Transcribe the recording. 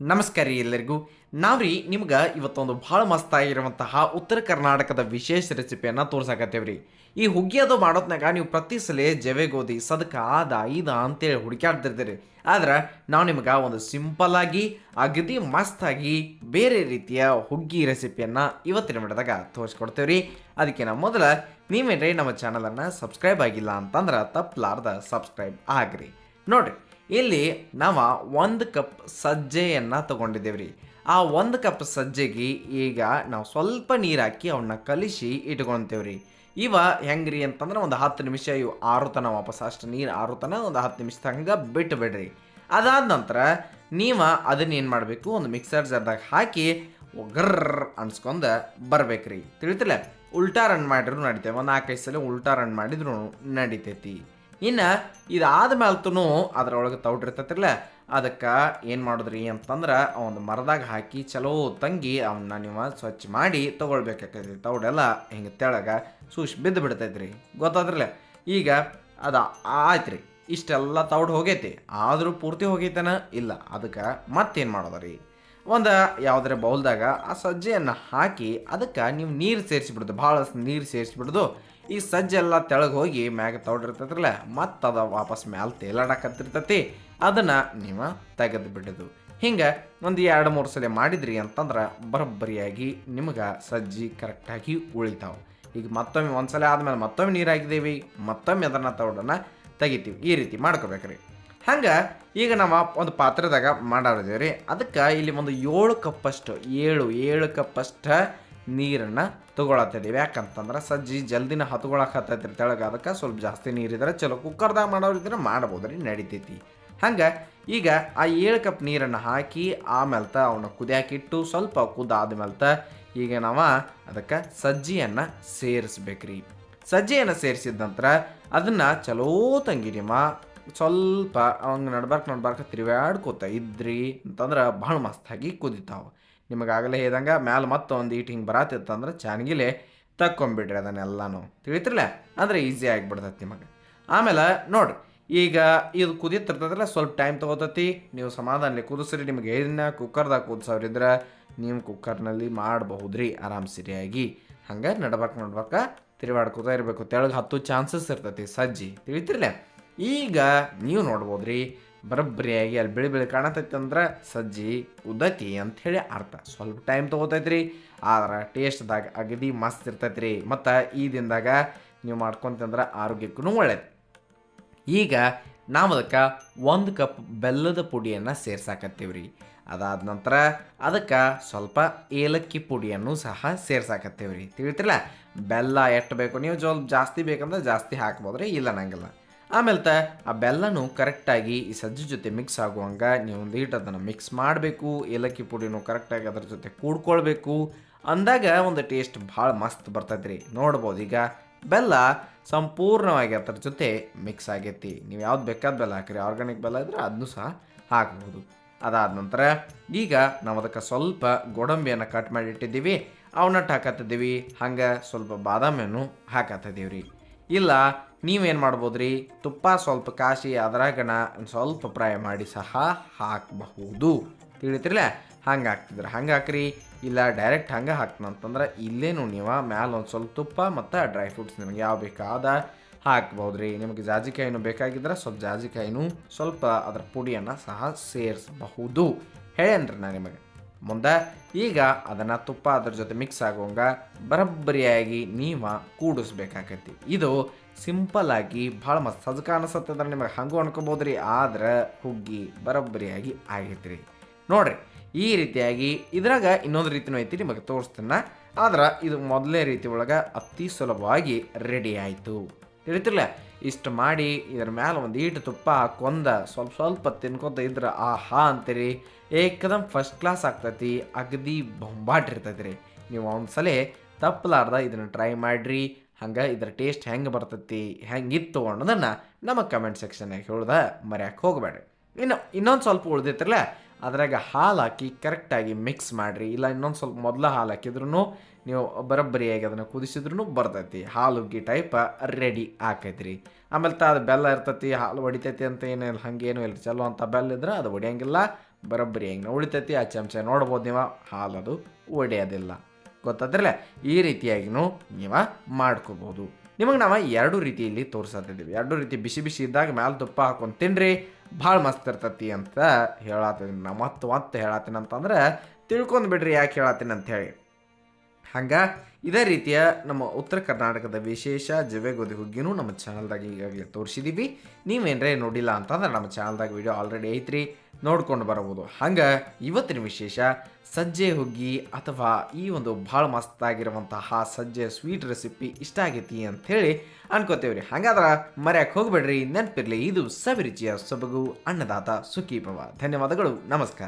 ನಮಸ್ಕಾರ ರೀ ಎಲ್ಲರಿಗೂ. ನಾವ್ರಿ ನಿಮ್ಗೆ ಇವತ್ತೊಂದು ಭಾಳ ಮಸ್ತಾಗಿರುವಂತಹ ಉತ್ತರ ಕರ್ನಾಟಕದ ವಿಶೇಷ ರೆಸಿಪಿಯನ್ನು ತೋರ್ಸಾಕತ್ತೇವ್ರಿ. ಈ ಹುಗ್ಗಿ ಅದು ಮಾಡೋತ್ನಾಗ ನೀವು ಪ್ರತಿ ಸಲ ಜವೆ ಗೋಧಿ ಸದಕ ಆದ ಐದ ಅಂತೇಳಿ ಹುಡುಕಾಡ್ತಿರ್ತೀರಿ ಆದ್ರೆ ನಾವು ನಿಮ್ಗೆ ಒಂದು ಸಿಂಪಲ್ ಆಗಿ, ಅಗದಿ ಮಸ್ತಾಗಿ ಬೇರೆ ರೀತಿಯ ಹುಗ್ಗಿ ರೆಸಿಪಿಯನ್ನು ಇವತ್ತಿನ ಮಟ್ಟದಾಗ ತೋರಿಸ್ಕೊಡ್ತೇವ್ರಿ. ಅದಕ್ಕೆ ನಾವು ಮೊದಲ ನೀವೇನ್ರಿ ನಮ್ಮ ಚಾನಲನ್ನು ಸಬ್ಸ್ಕ್ರೈಬ್ ಆಗಿಲ್ಲ ಅಂತಂದ್ರೆ ತಪ್ಪಲಾರ್ದ ಸಬ್ಸ್ಕ್ರೈಬ್ ಆಗ್ರಿ. ನೋಡ್ರಿ. ಇಲ್ಲಿ ನಾವು ಒಂದು ಕಪ್ ಸಜ್ಜೆಯನ್ನು ತಗೊಂಡಿದ್ದೇವ್ರಿ. ಆ ಒಂದು ಕಪ್ ಸಜ್ಜೆಗೆ ಈಗ ನಾವು ಸ್ವಲ್ಪ ನೀರು ಹಾಕಿ ಅವನ್ನ ಕಲಿಸಿ ಇಟ್ಕೊಳ್ತೇವ್ರಿ ಇವ ಹೆಂಗ್ರಿ ಅಂತಂದ್ರೆ ಒಂದು ಹತ್ತು ನಿಮಿಷ ಇವು ಆರುತನ ವಾಪಸ್ ಅಷ್ಟು ನೀರು ಆರುತನ ಒಂದು ಹತ್ತು ನಿಮಿಷ ಹಂಗೆ ಬಿಟ್ಟು ಬಿಡ್ರಿ ಅದಾದ ನಂತರ ನೀವು ಅದನ್ನ ಏನು ಮಾಡಬೇಕು ಒಂದು ಮಿಕ್ಸರ್ ಜಾರ್ದಾಗ ಹಾಕಿ ಒಗ್ಗರ್ ಅನ್ಸ್ಕೊಂಡ ಬರ್ಬೇಕ್ರಿ. ತಿಳಿತಿಲ್ಲ? ಉಲ್ಟಾ ರನ್ ಮಾಡಿದ್ರು ನಡಿತೇವೆ. ಒಂದು ನಾಲ್ಕೈದು ಸಲ ಉಲ್ಟಾ ರನ್ ಮಾಡಿದ್ರು ನಡಿತೈತಿ. ಇನ್ನು ಇದಾದ ಮೇಲ್ತೂ ಅದರೊಳಗೆ ತೌಡಿರ್ತೈತಿರಲ್ಲ ಅದಕ್ಕೆ ಏನು ಮಾಡಿದ್ರಿ ಅಂತಂದ್ರೆ ಒಂದು ಮರದಾಗ ಹಾಕಿ ಚಲೋ ತಂಗಿ ಅವನ್ನ ನೀವು ಸ್ವಚ್ಛ ಮಾಡಿ ತೊಗೊಳ್ಬೇಕಾಕೈತಿ ತೌಡೆಲ್ಲ ಹಿಂಗೆ ತೆಳಗ ಸೂಶ್ ಬಿದ್ದು ಬಿಡ್ತೈತ್ರಿ. ಗೊತ್ತಾದ್ರಲ್ಲ? ಈಗ ಅದು ಆಯ್ತು ರೀ ಇಷ್ಟೆಲ್ಲ ತೌಡ್ ಹೋಗೈತಿ. ಆದರೂ ಪೂರ್ತಿ ಹೋಗೈತನ? ಇಲ್ಲ. ಅದಕ್ಕೆ ಮತ್ತೇನು ಮಾಡೋದ್ರಿ? ಒಂದು ಯಾವುದರ ಬೌಲ್ದಾಗ ಆ ಸಜ್ಜೆಯನ್ನು ಹಾಕಿ ಅದಕ್ಕೆ ನೀವು ನೀರು ಸೇರಿಸಿಬಿಡ್ದು ಭಾಳ ನೀರು ಸೇರಿಸಿಬಿಡೋದು ಈ ಸಜ್ಜೆ ಎಲ್ಲ ತೆಳಗೆ ಹೋಗಿ ಮ್ಯಾಗ ತೌಡಿರ್ತೈತ್ರಲ್ಲ ಮತ್ತು ವಾಪಸ್ ಮ್ಯಾಲ ತೇಲಾಡಕತ್ತಿರ್ತೈತಿ. ಅದನ್ನು ನೀವು ತೆಗೆದು ಬಿಡೋದು. ಹಿಂಗೆ ಒಂದು ಎರಡು ಮೂರು ಸಲ ಮಾಡಿದ್ರಿ ಅಂತಂದ್ರೆ ಬರೋಬ್ಬರಿಯಾಗಿ ನಿಮ್ಗೆ ಸಜ್ಜಿ ಕರೆಕ್ಟಾಗಿ ಉಳಿತಾವೆ. ಈಗ ಮತ್ತೊಮ್ಮೆ ಒಂದು ಸಲ ಆದಮೇಲೆ ಮತ್ತೊಮ್ಮೆ ನೀರು ಹಾಕಿದ್ದೀವಿ ಮತ್ತೊಮ್ಮೆ ಅದನ್ನು ತೌಡನ್ನು ತೆಗಿತೀವಿ. ಈ ರೀತಿ ಮಾಡ್ಕೋಬೇಕ್ರಿ. ಹಂಗೆ ಈಗ ನಾವು ಒಂದು ಪಾತ್ರದಾಗ ಮಾಡಾರಿದ್ದೀವಿ ರೀ ಅದಕ್ಕೆ ಇಲ್ಲಿ ಒಂದು ಏಳು ಕಪ್ಪಷ್ಟು, ಏಳು ಏಳು ಕಪ್ಪಷ್ಟು ನೀರನ್ನು ತೊಗೊಳತ್ತಿದ್ದೀವಿ ಯಾಕಂತಂದ್ರೆ ಸಜ್ಜಿ ಜಲ್ದಿನ ಹತ್ಕೊಳಕ್ಕತ್ತೈತಿ ತೆಳಗ. ಅದಕ್ಕೆ ಸ್ವಲ್ಪ ಜಾಸ್ತಿ ನೀರಿದ್ರೆ ಚಲೋ. ಕುಕ್ಕರ್ದಾಗ ಮಾಡೋರಿದ್ರೆ ಮಾಡ್ಬೋದು ರೀ, ನಡಿತೈತಿ. ಹಂಗೆ ಈಗ ಆ ಏಳು ಕಪ್ ನೀರನ್ನು ಹಾಕಿ ಆಮೇಲೆ ಅವನ್ನ ಕುದಿಯಾಕಿಟ್ಟು ಸ್ವಲ್ಪ ಕುದ್ದಾದ್ಮೇಲೆ ಈಗ ನಾವು ಅದಕ್ಕೆ ಸಜ್ಜಿಯನ್ನು ಸೇರಿಸ್ಬೇಕ್ರಿ. ಸಜ್ಜಿಯನ್ನು ಸೇರಿಸಿದ ನಂತರ ಅದನ್ನು ಚಲೋ ತಂಗಿ ನಿಮ್ಮ ಸ್ವಲ್ಪ ಅವಂಗೆ ನಡ್ಬಾರ್ಕ ನಡ್ಬಾರ್ಕ ತಿರುಗಾಡ್ಕೋತ ಇದ್ರಿ ಅಂತಂದ್ರೆ ಭಾಳ ಮಸ್ತಾಗಿ ಕುದಿತಾವೆ. ನಿಮಗಾಗಲೇ ಇದ್ದಂಗೆ ಮ್ಯಾಲೆ ಮತ್ತೆ ಒಂದು ಈಟ್ ಹಿಂಗೆ ಬರತ್ತಿತ್ತಂದ್ರೆ ಚಾನ್ಗಿಲೆ ತಕ್ಕೊಂಬಿಡ್ರಿ ಅದನ್ನೆಲ್ಲನೂ. ತಿಳಿತಿರಲ್ಲ ಅಂದ್ರೆ ಈಸಿ ಆಗಿಬಿಡ್ತೈತಿ ನಿಮಗೆ. ಆಮೇಲೆ ನೋಡ್ರಿ, ಈಗ ಇದು ಕುದಿತಿರ್ತದಲ್ಲ ಸ್ವಲ್ಪ ಟೈಮ್ ತೊಗೋತತಿ. ನೀವು ಸಮಾಧಾನಲಿ ಕುದಿಸ್ರಿ, ನಿಮ್ಗೆ ಏನ ಕುಕ್ಕರ್ದಾಗ ಕುದಿಸೋರಿದ್ರೆ ನೀವು ಕುಕ್ಕರ್ನಲ್ಲಿ ಮಾಡಬಹುದ್ರಿ, ಆರಾಮ್ ಸರಿಯಾಗಿ. ಹಂಗೆ ನಡ್ಬೇಕು ನಡ್ಬಾರ್ಕ ತಿರುಗಾಡ್ಕೋತಾ ಇರಬೇಕು. ತೆಳಗೆ ಹತ್ತು ಚಾನ್ಸಸ್ ಇರ್ತೈತಿ ಸಜ್ಜಿ. ತಿಳಿತಿರಲ್ಲ ಈಗ ನೀವು ನೋಡ್ಬೋದ್ರಿ ಬರೋಬ್ಬರಿಯಾಗಿ ಅಲ್ಲಿ ಬಿಳಿ ಬಿಳಿ ಕಾಣತೈತಿ ಅಂದ್ರೆ ಸಜ್ಜಿ ಉದತಿ ಅಂತ ಹೇಳಿ ಅರ್ಥ. ಸ್ವಲ್ಪ ಟೈಮ್ ತೊಗೋತೈತ್ರಿ, ಆದ್ರೆ ಟೇಸ್ಟ್ದಾಗ ಅಗದಿ ಮಸ್ತ್ ಇರ್ತೈತ್ರಿ. ಮತ್ತು ಈ ದಿನದಾಗ ನೀವು ಮಾಡ್ಕೊತಂದ್ರೆ ಆರೋಗ್ಯಕ್ಕೂ ಒಳ್ಳೇದು. ಈಗ ನಾವು ಅದಕ್ಕೆ ಒಂದು ಕಪ್ ಬೆಲ್ಲದ ಪುಡಿಯನ್ನು ಸೇರ್ಸಾಕತ್ತೀವ್ರಿ. ಅದಾದ ನಂತರ ಅದಕ್ಕೆ ಸ್ವಲ್ಪ ಏಲಕ್ಕಿ ಪುಡಿಯನ್ನು ಸಹ ಸೇರ್ಸಾಕತ್ತೀವ್ರಿ. ತಿಳಿತಿಲ್ಲ ಬೆಲ್ಲ ಎಷ್ಟು ಬೇಕು ನೀವು? ಸ್ವಲ್ಪ ಜಾಸ್ತಿ ಬೇಕಂದ್ರೆ ಜಾಸ್ತಿ ಹಾಕ್ಬೋದ್ರಿ, ಇಲ್ಲ ನಂಗಿಲ್ಲ ಆಮೇಲೆ ತ, ಆ ಬೆಲ್ಲನೂ ಕರೆಕ್ಟಾಗಿ ಈ ಸಜ್ಜಿ ಜೊತೆ ಮಿಕ್ಸ್ ಆಗುವಂಗ ನೀವು ಒಂದು ಈಟ್ ಅದನ್ನು ಮಿಕ್ಸ್ ಮಾಡಬೇಕು, ಏಲಕ್ಕಿ ಪುಡಿನೂ ಕರೆಕ್ಟಾಗಿ ಅದ್ರ ಜೊತೆ ಕೂಡ್ಕೊಳ್ಬೇಕು. ಅಂದಾಗ ಒಂದು ಟೇಸ್ಟ್ ಭಾಳ ಮಸ್ತ್ ಬರ್ತೈತ್ರಿ. ನೋಡ್ಬೋದು ಈಗ ಬೆಲ್ಲ ಸಂಪೂರ್ಣವಾಗಿ ಅದ್ರ ಜೊತೆ ಮಿಕ್ಸ್ ಆಗೈತಿ. ನೀವು ಯಾವ್ದು ಬೇಕಾದ ಬೆಲ್ಲ ಹಾಕಿರಿ ಆರ್ಗಾನಿಕ್ ಬೆಲ್ಲ ಇದ್ರೆ ಅದನ್ನು ಸಹ ಹಾಕ್ಬೋದು. ಅದಾದ ನಂತರ ಈಗ ನಾವು ಅದಕ್ಕೆ ಸ್ವಲ್ಪ ಗೋಡಂಬಿಯನ್ನು ಕಟ್ ಮಾಡಿ ಇಟ್ಟಿದ್ದೀವಿ. ಅವನ್ನ ಹಾಕತ್ತಿದ್ದೀವಿ. ಹಂಗೆ ಸ್ವಲ್ಪ ಬಾದಾಮಿಯನ್ನು ಹಾಕತ್ತಿದ್ದೀವಿ ರೀ ಇಲ್ಲ ನೀವೇನು ಮಾಡ್ಬೋದ್ರಿ? ತುಪ್ಪ ಸ್ವಲ್ಪ ಕಾಸಿ ಅದ್ರಾಗನ ಸ್ವಲ್ಪ ಫ್ರೈ ಮಾಡಿ ಸಹ ಹಾಕಬಹುದು. ತಿಳಿತಿರ್ಲ? ಹಂಗೆ ಹಾಕ್ತಿದ್ರೆ. ಹಂಗೆ ಹಾಕ್ರಿ. ಇಲ್ಲ ಡೈರೆಕ್ಟ್ ಹಂಗೆ ಹಾಕ್ತಂತಂದ್ರೆ ಇಲ್ಲೇನು ನೀವು ಮ್ಯಾಲ ಒಂದು ಸ್ವಲ್ಪ ತುಪ್ಪ ಮತ್ತು ಡ್ರೈ ಫ್ರೂಟ್ಸ್ ನಿಮಗೆ ಯಾವ ಬೇಕಾದ ಹಾಕ್ಬೋದು ರೀ ನಿಮಗೆ ಜಾಜಿಕಾಯಿನೂ ಬೇಕಾಗಿದ್ರೆ ಸ್ವಲ್ಪ ಜಾಜಿಕಾಯಿನೂ ಸ್ವಲ್ಪ ಅದರ ಪುಡಿಯನ್ನು ಸಹ ಸೇರಿಸಬಹುದು. ಹೇಳೇನ್ರಿ ನಾನು ನಿಮಗೆ. ಮುಂದೆ ಈಗ ಅದನ್ನು ತುಪ್ಪ ಅದ್ರ ಜೊತೆ ಮಿಕ್ಸ್ ಆಗೋಂಗ ಬರಬ್ಬರಿಯಾಗಿ ನೀವು ಕೂಡಿಸ್ಬೇಕಾಕೈತಿ. ಇದು ಸಿಂಪಲ್ ಆಗಿ ಭಾಳ ಮಸ್ತ್. ಸಜ್ಕ ಅನಿಸತ್ತಂದ್ರೆ ನಿಮಗೆ ಹಂಗೂ ಅನ್ಕೋಬೋದು ರೀ ಆದ್ರೆ ಹುಗ್ಗಿ ಬರಬ್ಬರಿಯಾಗಿ ಆಗೈತಿ ರೀ ನೋಡ್ರಿ, ಈ ರೀತಿಯಾಗಿ ಇದ್ರಾಗ ಇನ್ನೊಂದು ರೀತಿನೂ ಐತಿ ನಿಮಗೆ ತೋರಿಸ್ತೀನಿ. ಆದ್ರೆ ಇದು ಮೊದಲನೇ ರೀತಿ ಒಳಗೆ ಅತಿ ಸುಲಭವಾಗಿ ರೆಡಿ ಆಯಿತು. ತಿಳಿತಿರ್ಲ? ಇಷ್ಟು ಮಾಡಿ ಇದ್ರ ಮೇಲೆ ಒಂದು ಈಟು ತುಪ್ಪ ಹಾಕೊಂದ ಸ್ವಲ್ಪ ಸ್ವಲ್ಪ ತಿನ್ಕೊತ ಇದ್ರೆ ಆ ಅಂತೀರಿ. ಏಕದಮ್ ಫಸ್ಟ್ ಕ್ಲಾಸ್ ಆಗ್ತೈತಿ, ಅಗದಿ ಬೊಂಬಾಟ್ ರೀ ನೀವು ಒಂದ್ಸಲ ತಪ್ಪಲಾರ್ದ ಇದನ್ನ ಟ್ರೈ ಮಾಡಿರಿ. ಹಂಗೆ ಇದ್ರ ಟೇಸ್ಟ್ ಹೆಂಗೆ ಬರ್ತೈತಿ, ಹೆಂಗಿತ್ತು ಅನ್ನೋದನ್ನು ನಮ್ಮ ಕಮೆಂಟ್ ಸೆಕ್ಷನ್ನಾಗ ಹೇಳ್ದ, ಮರ್ಯಾಕೆ ಹೋಗಬೇಡ್ರಿ. ಇನ್ನು ಇನ್ನೊಂದು ಸ್ವಲ್ಪ ಉಳ್ದೈತ್ರಲ್ಲ ಅದ್ರಾಗ ಹಾಲು ಹಾಕಿ ಕರೆಕ್ಟಾಗಿ ಮಿಕ್ಸ್ ಮಾಡಿರಿ. ಇಲ್ಲ ಇನ್ನೊಂದು ಸ್ವಲ್ಪ ಮೊದಲು ಹಾಲು ಹಾಕಿದ್ರು ನೀವು ಬರೋಬ್ಬರಿಯಾಗಿ ಅದನ್ನು ಕುದಿಸಿದ್ರು ಬರ್ತೈತಿ. ಹಾಲು ಹುಗ್ಗಿ ಟೈಪ ರೆಡಿ ಆಕೈತ್ರಿ. ಆಮೇಲೆ ತ ಅದು ಬೆಲ್ಲ ಇರ್ತೈತಿ, ಹಾಲು ಹೊಡಿತೈತಿ ಅಂತ ಏನಿಲ್ಲ ಹಂಗೇನು ಇಲ್ಲ ಚಲೋ ಅಂತ ಬೆಲ್ಲ ಇದ್ರೆ ಅದು ಹೊಡಿಯಂಗಿಲ್ಲ ಬರೋಬ್ಬರಿ ಹೆಂಗೆ ಉಳಿತೈತಿ. ಆ ಚಮಚ ನೋಡ್ಬೋದು ನೀವು, ಹಾಲು ಅದು ಒಡೆಯೋದಿಲ್ಲ. ಗೊತ್ತಾದ್ರಲ್ಲ? ಈ ರೀತಿಯಾಗಿನೂ ನೀವು ಮಾಡ್ಕೋಬೋದು. ನಿಮಗೆ ನಾವು ಎರಡು ರೀತಿಯಲ್ಲಿ ತೋರಿಸತ್ತಿದ್ದೀವಿ ಎರಡು ರೀತಿ ಬಿಸಿ ಬಿಸಿ ಇದ್ದಾಗ ಮ್ಯಾಲೆ ತುಪ್ಪ ಹಾಕೊಂಡು ತಿನ್ರಿ, ಭಾಳ ಮಸ್ತ್ ಇರ್ತತಿ ಅಂತ ಹೇಳತ್ತೀನಿ ನಾ ಮತ್ತು ಮತ್ತೆ ಹೇಳತ್ತೀನಿ ಅಂತಂದ್ರೆ ತಿಳ್ಕೊಂಡು ಬಿಡ್ರಿ ಯಾಕೆ ಹೇಳತ್ತೀನಿ ಅಂತ ಹೇಳಿ. ಹಂಗೆ ಇದೇ ರೀತಿಯ ನಮ್ಮ ಉತ್ತರ ಕರ್ನಾಟಕದ ವಿಶೇಷ ಜವೆ ಗೋಧಿ ಹುಗ್ಗಿನೂ ನಮ್ಮ ಚಾನಲ್ದಾಗ ಈಗಾಗಲೇ ತೋರಿಸಿದ್ದೀವಿ ನೀವೇನರೇ ನೋಡಿಲ್ಲ ಅಂತಂದ್ರೆ ನಮ್ಮ ಚಾನಲ್ದಾಗ ವಿಡಿಯೋ ಆಲ್ರೆಡಿ ಐತ್ರಿ. ನೋಡ್ಕೊಂಡು ಬರಬಹುದು. ಹಂಗೆ ಇವತ್ತಿನ ವಿಶೇಷ ಸಜ್ಜೆ ಹುಗ್ಗಿ ಅಥವಾ ಈ ಒಂದು ಭಾಳ ಮಸ್ತಾಗಿರುವಂತಹ ಸಜ್ಜೆ ಸ್ವೀಟ್ ರೆಸಿಪಿ ಇಷ್ಟ ಆಗೈತಿ ಅಂಥೇಳಿ ಅನ್ಕೋತೇವ್ರಿ. ಹಂಗಾದ್ರೆ ಮರ್ಯಾಕೆ ಹೋಗ್ಬೇಡ್ರಿ. ನೆನಪಿರಲಿ, ಇದು ಸವಿರುಚಿಯ ಸೊಬಗು, ಅನ್ನದಾತ ಸುಖೀಭವ. ಧನ್ಯವಾದಗಳು. ನಮಸ್ಕಾರ.